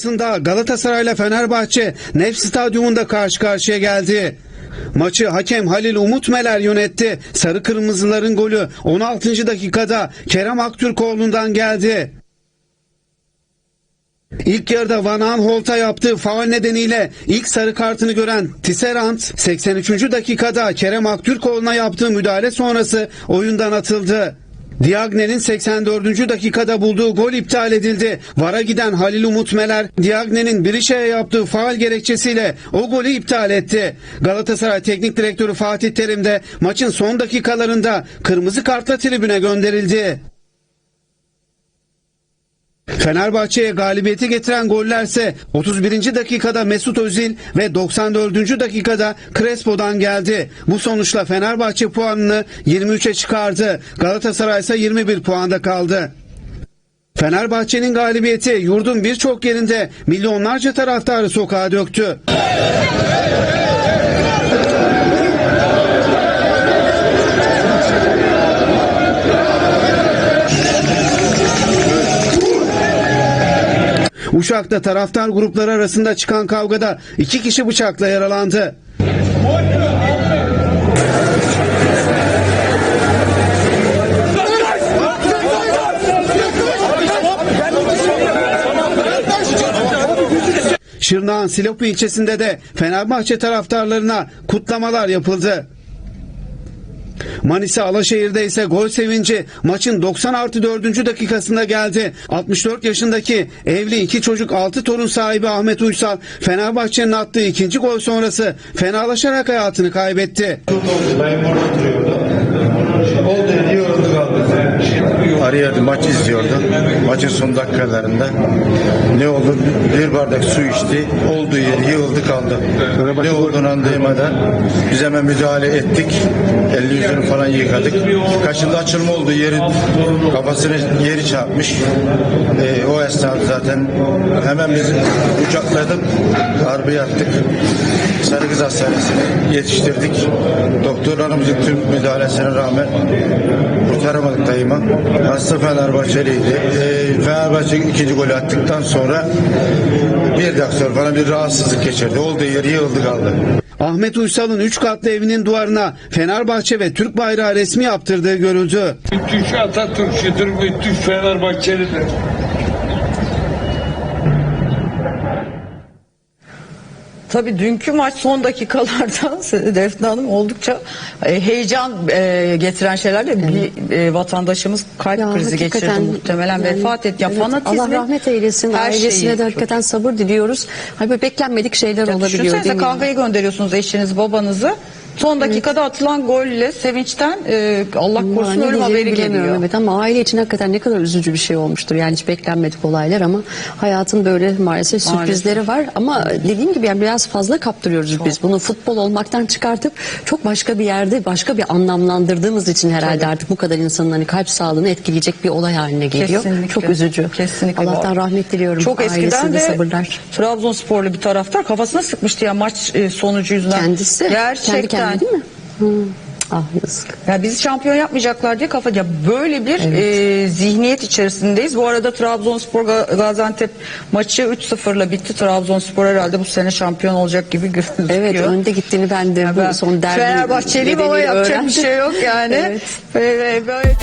haftasında Galatasaray'la Fenerbahçe Nef Stadyumunda karşı karşıya geldi. Maçı hakem Halil Umutmeler yönetti. Sarı Kırmızıların golü 16. dakikada Kerem Aktürkoğlu'ndan geldi. İlk yarıda Van Aanholt'a yaptığı faul nedeniyle ilk sarı kartını gören Tisserand 83. dakikada Kerem Aktürkoğlu'na yaptığı müdahale sonrası oyundan atıldı. Diagne'nin 84. dakikada bulduğu gol iptal edildi. Vara giden Halil Umut Meler, Diagne'nin Birişe'ye yaptığı faal gerekçesiyle o golü iptal etti. Galatasaray Teknik Direktörü Fatih Terim de maçın son dakikalarında kırmızı kartla tribüne gönderildi. Fenerbahçe'ye galibiyeti getiren gollerse 31. dakikada Mesut Özil ve 94. dakikada Crespo'dan geldi. Bu sonuçla Fenerbahçe puanını 23'e çıkardı. Galatasaray ise 21 puanda kaldı. Fenerbahçe'nin galibiyeti yurdun birçok yerinde milyonlarca taraftarı sokağa döktü. Uşak'ta taraftar grupları arasında çıkan kavgada iki kişi bıçakla yaralandı. Şırnak'ın Silopi ilçesinde de Fenerbahçe taraftarlarına kutlamalar yapıldı. Manisa Alaşehir'de ise gol sevinci maçın 90 artı 4. dakikasında geldi. 64 yaşındaki evli iki çocuk altı torun sahibi Ahmet Uysal Fenerbahçe'nin attığı ikinci gol sonrası fenalaşarak hayatını kaybetti. Dayım orada oturuyordu. Oldu kaldı. Arıyordu maç izliyordu. Maçın son dakikalarında ne oldu? Bir bardak su içti. Olduğu yeri yığıldı kaldı. Ne olduğunu anlayamadan biz hemen müdahale ettik. Elli yüzünü falan yıkadık. Kaşında açılma oldu. Yeri kafasını yeri çarpmış. Ee, o esnada zaten hemen biz uçakladık. Harbi yaptık. Sarı Kız Hastanesi'ne yetiştirdik. Doktorlarımızın tüm müdahalesine rağmen kurtaramadık dayıma. Hasta Fenerbahçeliydi. Ee, Fenerbahçe ikinci golü attıktan sonra bir dakika sonra falan bir rahatsızlık geçirdi. Olduğu yeri yığıldı kaldı. Ahmet Uysal'ın 3 katlı evinin duvarına Fenerbahçe ve Türk bayrağı resmi yaptırdığı görüldü. Müthiş Atatürkçüdür, müthiş Fenerbahçelidir. Tabii dünkü maç son dakikalarda Defne Hanım oldukça e, heyecan e, getiren şeylerle bir e, vatandaşımız kalp Ya krizi geçirdi muhtemelen yani, vefat etti. Ya evet, fanatizmin Allah rahmet eylesin. her Ailesine şeyi- de hakikaten sabır diliyoruz. Hani böyle beklenmedik şeyler Ya olabiliyor düşünsenize kahveye gönderiyorsunuz eşiniz babanızı. Son dakikada atılan golle sevinçten e, Allah korusun ölüm haberi geliyor. Evet ama aile için hakikaten ne kadar üzücü bir şey olmuştur. Yani hiç beklenmedik olaylar ama hayatın böyle maalesef sürprizleri var. Ama dediğim gibi yani biraz fazla kaptırıyoruz biz. Bunu futbol olmaktan çıkartıp çok başka bir yerde başka bir anlamlandırdığımız için herhalde Tabii. artık bu kadar insanın hani kalp sağlığını etkileyecek bir olay haline geliyor. Kesinlikle. Çok üzücü. Kesinlikle. Allah'tan rahmet diliyorum. Çok eskiden Ailesine de sabırlar. Trabzonsporlu bir taraftar kafasına sıkmıştı ya maç e, sonucu yüzünden. Kendisi. Gerçekten. Kendi kendine değil mi? Hı. Ah yazık. Ya bizi şampiyon yapmayacaklar diye kafa ya böyle bir e, zihniyet içerisindeyiz. Bu arada Trabzonspor Ga- Gaziantep maçı 3-0'la bitti. Trabzonspor herhalde bu sene şampiyon olacak gibi gözüküyor. Evet önde gittiğini ben de Ya bu ben son derbi Fenerbahçeliyim ama nedeniyle yapacak bir öğrendim. şey yok yani. Evet. Ve- ve- böyle